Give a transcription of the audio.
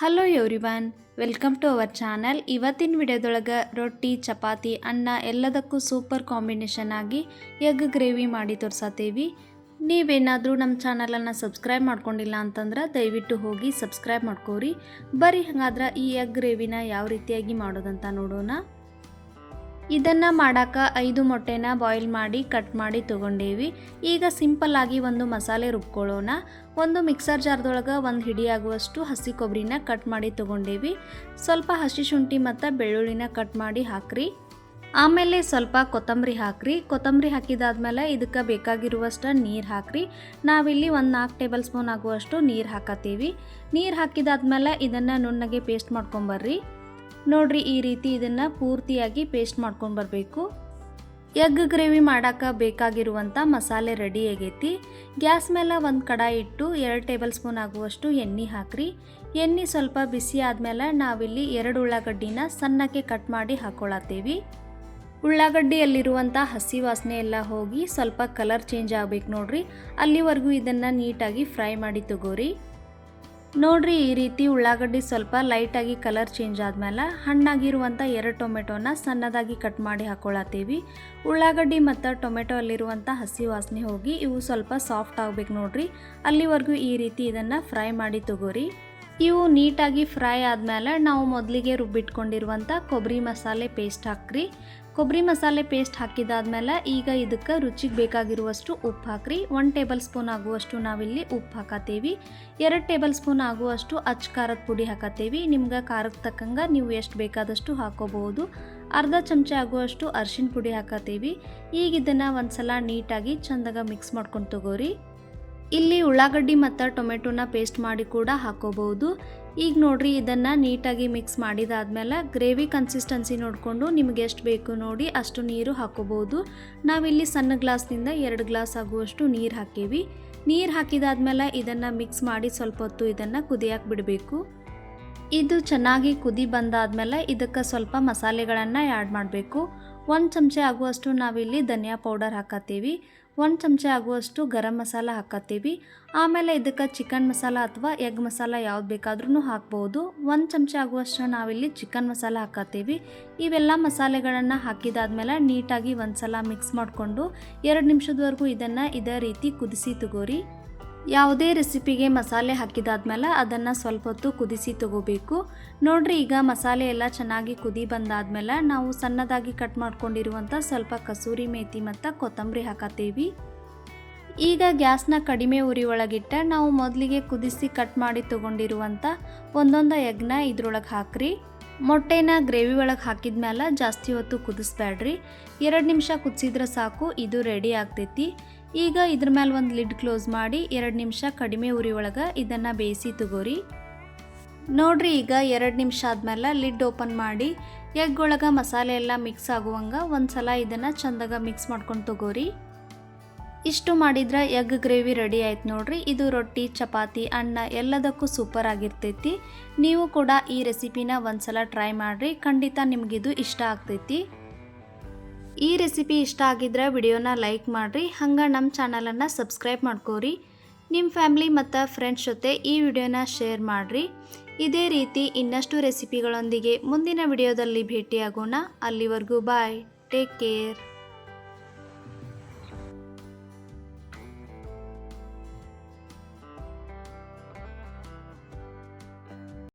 Hello everyone welcome to our channel ಇವತ್ತಿನ ವಿಡಿಯೋದೊಳಗೆ ರೊಟ್ಟಿ, ಚಪಾತಿ, ಅನ್ನ ಎಲ್ಲದಕ್ಕೂ ಸೂಪರ್ ಕಾಂಬಿನೇಷನ್ ಆಗಿ ಎಗ್ ಗ್ರೇವಿ ಮಾಡಿ ತೋರ್ಸತ್ತೇವಿ. ನೀವೇನಾದರೂ ನಮ್ಮ ಚಾನಲನ್ನು ಸಬ್ಸ್ಕ್ರೈಬ್ ಮಾಡ್ಕೊಂಡಿಲ್ಲ ಅಂತಂದ್ರೆ ದಯವಿಟ್ಟು ಹೋಗಿ ಸಬ್ಸ್ಕ್ರೈಬ್ ಮಾಡ್ಕೋರಿ. ಬರೀ ಹಾಗಾದ್ರೆ ಈ ಎಗ್ ಗ್ರೇವಿನ ಯಾವ ರೀತಿಯಾಗಿ ಮಾಡೋದಂತ ನೋಡೋಣ. ಇದನ್ನು ಮಾಡಾಕ ಐದು ಮೊಟ್ಟೆನ ಬಾಯ್ಲ್ ಮಾಡಿ ಕಟ್ ಮಾಡಿ ತೊಗೊಂಡೇವಿ. ಈಗ ಸಿಂಪಲ್ ಆಗಿ ಒಂದು ಮಸಾಲೆ ರುಬ್ಕೊಳ್ಳೋಣ. ಒಂದು ಮಿಕ್ಸರ್ ಜಾರ್ದೊಳಗೆ ಒಂದು ಹಿಡಿಯಾಗುವಷ್ಟು ಹಸಿ ಕೊಬ್ಬರಿನ ಕಟ್ ಮಾಡಿ ತೊಗೊಂಡೇವಿ. ಸ್ವಲ್ಪ ಹಸಿ ಶುಂಠಿ ಮತ್ತು ಬೆಳ್ಳುಳ್ಳಿನ ಕಟ್ ಮಾಡಿ ಹಾಕ್ರಿ. ಆಮೇಲೆ ಸ್ವಲ್ಪ ಕೊತ್ತಂಬರಿ ಹಾಕ್ರಿ. ಕೊತ್ತಂಬರಿ ಹಾಕಿದಾದ್ಮೇಲೆ ಇದಕ್ಕೆ ಬೇಕಾಗಿರುವಷ್ಟು ನೀರು ಹಾಕ್ರಿ. ನಾವಿಲ್ಲಿ ಒಂದು ನಾಲ್ಕು ಟೇಬಲ್ ಸ್ಪೂನ್ ಆಗುವಷ್ಟು ನೀರು ಹಾಕತ್ತೀವಿ ನೀರು ಹಾಕಿದಾದ್ಮೇಲೆ ಇದನ್ನು ನುಣ್ಣಗೆ ಪೇಸ್ಟ್ ಮಾಡ್ಕೊಂಬರ್ರಿ ನೋಡ್ರಿ ಈ ರೀತಿ ಇದನ್ನು ಪೂರ್ತಿಯಾಗಿ ಪೇಸ್ಟ್ ಮಾಡ್ಕೊಂಡು ಬರಬೇಕು. ಎಗ್ ಗ್ರೇವಿ ಮಾಡೋಕೆ ಬೇಕಾಗಿರುವಂಥ ಮಸಾಲೆ ರೆಡಿ ಆಗೈತಿ. ಗ್ಯಾಸ್ ಮೇಲೆ ಒಂದು ಕಡಾಯಿ ಇಟ್ಟು ಎರಡು ಟೇಬಲ್ ಸ್ಪೂನ್ ಆಗುವಷ್ಟು ಎಣ್ಣೆ ಹಾಕ್ರಿ. ಎಣ್ಣೆ ಸ್ವಲ್ಪ ಬಿಸಿ ಆದಮೇಲೆ ನಾವಿಲ್ಲಿ ಎರಡು ಉಳ್ಳಾಗಡ್ಡಿನ ಸಣ್ಣಕ್ಕೆ ಕಟ್ ಮಾಡಿ ಹಾಕ್ಕೊಳತ್ತೀವಿ ಉಳ್ಳಾಗಡ್ಡಿಯಲ್ಲಿರುವಂಥ ಹಸಿ ವಾಸನೆ ಎಲ್ಲ ಹೋಗಿ ಸ್ವಲ್ಪ ಕಲರ್ ಚೇಂಜ್ ಆಗಬೇಕು ನೋಡ್ರಿ. ಅಲ್ಲಿವರೆಗೂ ಇದನ್ನು ನೀಟಾಗಿ ಫ್ರೈ ಮಾಡಿ ತಗೋರಿ. ನೋಡ್ರಿ, ಈ ರೀತಿ ಉಳ್ಳಾಗಡ್ಡಿ ಸ್ವಲ್ಪ ಲೈಟಾಗಿ ಕಲರ್ ಚೇಂಜ್ ಆದ್ಮೇಲೆ ಹಣ್ಣಾಗಿರುವಂಥ ಎರಡು ಟೊಮೆಟೊನ ಸಣ್ಣದಾಗಿ ಕಟ್ ಮಾಡಿ ಹಾಕೊಳತ್ತೀವಿ. ಉಳ್ಳಾಗಡ್ಡಿ ಮತ್ತು ಟೊಮೆಟೊ ಅಲ್ಲಿರುವಂಥ ಹಸಿ ವಾಸನೆ ಹೋಗಿ ಇವು ಸ್ವಲ್ಪ ಸಾಫ್ಟ್ ಆಗ್ಬೇಕು ನೋಡ್ರಿ. ಅಲ್ಲಿವರೆಗೂ ಈ ರೀತಿ ಇದನ್ನು ಫ್ರೈ ಮಾಡಿ ತಗೋರಿ. ಇವು ನೀಟಾಗಿ ಫ್ರೈ ಆದಮೇಲೆ ನಾವು ಮೊದಲಿಗೆ ರುಬ್ಬಿಟ್ಕೊಂಡಿರುವಂಥ ಕೊಬ್ಬರಿ ಮಸಾಲೆ ಪೇಸ್ಟ್ ಹಾಕ್ರಿ. ಕೊಬ್ಬರಿ ಮಸಾಲೆ ಪೇಸ್ಟ್ ಹಾಕಿದಾದ್ಮೇಲೆ ಈಗ ಇದಕ್ಕೆ ರುಚಿಗೆ ಬೇಕಾಗಿರುವಷ್ಟು ಉಪ್ಪು ಹಾಕ್ರಿ. ಒನ್ ಟೇಬಲ್ ಸ್ಪೂನ್ ಆಗುವಷ್ಟು ನಾವಿಲ್ಲಿ ಉಪ್ಪು ಹಾಕತ್ತೀವಿ. ಎರಡು ಟೇಬಲ್ ಸ್ಪೂನ್ ಆಗುವಷ್ಟು ಅಚ್ಚ ಖಾರದ ಪುಡಿ ಹಾಕತ್ತೀವಿ. ನಿಮ್ಗೆ ಖಾರಕ್ಕೆ ತಕ್ಕಂಗೆ ನೀವು ಎಷ್ಟು ಬೇಕಾದಷ್ಟು ಹಾಕೋಬಹುದು. ಅರ್ಧ ಚಮಚ ಆಗುವಷ್ಟು ಅರ್ಶಿನ ಪುಡಿ ಹಾಕತ್ತೀವಿ. ಈಗ ಇದನ್ನು ಒಂದ್ಸಲ ನೀಟಾಗಿ ಚಂದಾಗ ಮಿಕ್ಸ್ ಮಾಡ್ಕೊಂಡು ತಗೋರಿ. ಇಲ್ಲಿ ಉಳ್ಳಾಗಡ್ಡಿ ಮತ್ತು ಟೊಮೆಟೊನ ಪೇಸ್ಟ್ ಮಾಡಿ ಕೂಡ ಹಾಕೋಬಹುದು. ಈಗ ನೋಡ್ರಿ, ಇದನ್ನು ನೀಟಾಗಿ ಮಿಕ್ಸ್ ಮಾಡಿದಾದ್ಮೇಲೆ ಗ್ರೇವಿ ಕನ್ಸಿಸ್ಟೆನ್ಸಿ ನೋಡಿಕೊಂಡು ನಿಮ್ಗೆ ಎಷ್ಟು ಬೇಕು ನೋಡಿ ಅಷ್ಟು ನೀರು ಹಾಕೋಬಹುದು. ನಾವಿಲ್ಲಿ ಸಣ್ಣ ಗ್ಲಾಸ್ನಿಂದ ಎರಡು ಗ್ಲಾಸ್ ಆಗುವಷ್ಟು ನೀರು ಹಾಕೀವಿ. ನೀರು ಹಾಕಿದಾದ್ಮೇಲೆ ಇದನ್ನು ಮಿಕ್ಸ್ ಮಾಡಿ ಸ್ವಲ್ಪ ಹೊತ್ತು ಇದನ್ನು ಕುದಿಯಕ್ಕೆ ಬಿಡಬೇಕು. ಇದು ಚೆನ್ನಾಗಿ ಕುದಿ ಬಂದಾದ್ಮೇಲೆ ಇದಕ್ಕೆ ಸ್ವಲ್ಪ ಮಸಾಲೆಗಳನ್ನು ಆ್ಯಡ್ ಮಾಡಬೇಕು. ಒಂದು ಚಮಚ ಆಗುವಷ್ಟು ನಾವಿಲ್ಲಿ ಧನಿಯಾ ಪೌಡರ್ ಹಾಕತ್ತೀವಿ. ಒಂದು ಚಮಚ ಆಗುವಷ್ಟು ಗರಂ ಮಸಾಲ ಹಾಕತ್ತೀವಿ. ಆಮೇಲೆ ಇದಕ್ಕೆ ಚಿಕನ್ ಮಸಾಲ ಅಥವಾ ಎಗ್ ಮಸಾಲ ಯಾವ್ದು ಬೇಕಾದ್ರೂ ಹಾಕ್ಬೋದು. ಒಂದು ಚಮಚ ಆಗುವಷ್ಟು ನಾವಿಲ್ಲಿ ಚಿಕನ್ ಮಸಾಲ ಹಾಕತ್ತೀವಿ. ಇವೆಲ್ಲ ಮಸಾಲೆಗಳನ್ನು ಹಾಕಿದಾದ್ಮೇಲೆ ನೀಟಾಗಿ ಒಂದು ಸಲ ಮಿಕ್ಸ್ ಮಾಡಿಕೊಂಡು ಎರಡು ನಿಮಿಷದವರೆಗೂ ಇದನ್ನು ಇದೇ ರೀತಿ ಕುದಿಸಿ ತಗೋರಿ. ಯಾವುದೇ ರೆಸಿಪಿಗೆ ಮಸಾಲೆ ಹಾಕಿದಾದ್ಮೇಲೆ ಅದನ್ನು ಸ್ವಲ್ಪ ಹೊತ್ತು ಕುದಿಸಿ ತಗೋಬೇಕು. ನೋಡ್ರಿ, ಈಗ ಮಸಾಲೆ ಎಲ್ಲ ಚೆನ್ನಾಗಿ ಕುದಿ ಬಂದಾದ್ಮೇಲೆ ನಾವು ಸಣ್ಣದಾಗಿ ಕಟ್ ಮಾಡ್ಕೊಂಡಿರುವಂಥ ಸ್ವಲ್ಪ ಕಸೂರಿ ಮೇಥಿ ಮತ್ತು ಕೊತ್ತಂಬರಿ ಹಾಕತ್ತೀವಿ. ಈಗ ಗ್ಯಾಸ್ನ ಕಡಿಮೆ ಉರಿ ಒಳಗಿಟ್ಟ ನಾವು ಮೊದಲಿಗೆ ಕುದಿಸಿ ಕಟ್ ಮಾಡಿ ತೊಗೊಂಡಿರುವಂಥ ಒಂದೊಂದು ಎಗ್ನ ಇದ್ರೊಳಗೆ ಹಾಕ್ರಿ. ಮೊಟ್ಟೆನ ಗ್ರೇವಿ ಒಳಗೆ ಹಾಕಿದ್ಮೇಲೆ ಜಾಸ್ತಿ ಹೊತ್ತು ಕುದಿಸ್ಬೇಡ್ರಿ ಎರಡು ನಿಮಿಷ ಕುದಿಸಿದ್ರೆ ಸಾಕು, ಇದು ರೆಡಿ ಆಗ್ತೈತಿ. ಈಗ ಇದ್ರ ಮೇಲೆ ಒಂದು ಲಿಡ್ ಕ್ಲೋಸ್ ಮಾಡಿ ಎರಡು ನಿಮಿಷ ಕಡಿಮೆ ಉರಿ ಒಳಗೆ ಇದನ್ನು ಬೇಯಿಸಿ ತಗೋರಿ. ನೋಡ್ರಿ ಈಗ ಎರಡು ನಿಮಿಷ ಆದಮೇಲೆ ಲಿಡ್ ಓಪನ್ ಮಾಡಿ, ಎಗ್ ಒಳಗೆ ಮಸಾಲೆ ಎಲ್ಲ ಮಿಕ್ಸ್ ಆಗುವಂಗೆ ಒಂದು ಸಲ ಇದನ್ನು ಚಂದಾಗ ಮಿಕ್ಸ್ ಮಾಡ್ಕೊಂಡು ತಗೋರಿ. ಇಷ್ಟು ಮಾಡಿದ್ರೆ ಎಗ್ ಗ್ರೇವಿ ರೆಡಿ ಆಯ್ತು ನೋಡ್ರಿ. ಇದು ರೊಟ್ಟಿ, ಚಪಾತಿ, ಅನ್ನ ಎಲ್ಲದಕ್ಕೂ ಸೂಪರ್ ಆಗಿರ್ತೈತಿ. ನೀವು ಕೂಡ ಈ ರೆಸಿಪಿನ ಒಂದ್ಸಲ ಟ್ರೈ ಮಾಡಿರಿ. ಖಂಡಿತ ನಿಮಗಿದು ಇಷ್ಟ ಆಗ್ತೈತಿ. ಈ ರೆಸಿಪಿ ಇಷ್ಟ ಆಗಿದ್ರೆ ವಿಡಿಯೋನ ಲೈಕ್ ಮಾಡಿರಿ, ಹಂಗೆ ನಮ್ಮ ಚಾನಲನ್ನು ಸಬ್ಸ್ಕ್ರೈಬ್ ಮಾಡ್ಕೋರಿ. ನಿಮ್ಮ ಫ್ಯಾಮ್ಲಿ ಮತ್ತು ಫ್ರೆಂಡ್ಸ್ ಜೊತೆ ಈ ವಿಡಿಯೋನ ಶೇರ್ ಮಾಡಿರಿ. ಇದೇ ರೀತಿ ಇನ್ನಷ್ಟು ರೆಸಿಪಿಗಳೊಂದಿಗೆ ಮುಂದಿನ ವಿಡಿಯೋದಲ್ಲಿ ಭೇಟಿಯಾಗೋಣ. ಅಲ್ಲಿವರೆಗೂ ಬಾಯ್, ಟೇಕ್ ಕೇರ್.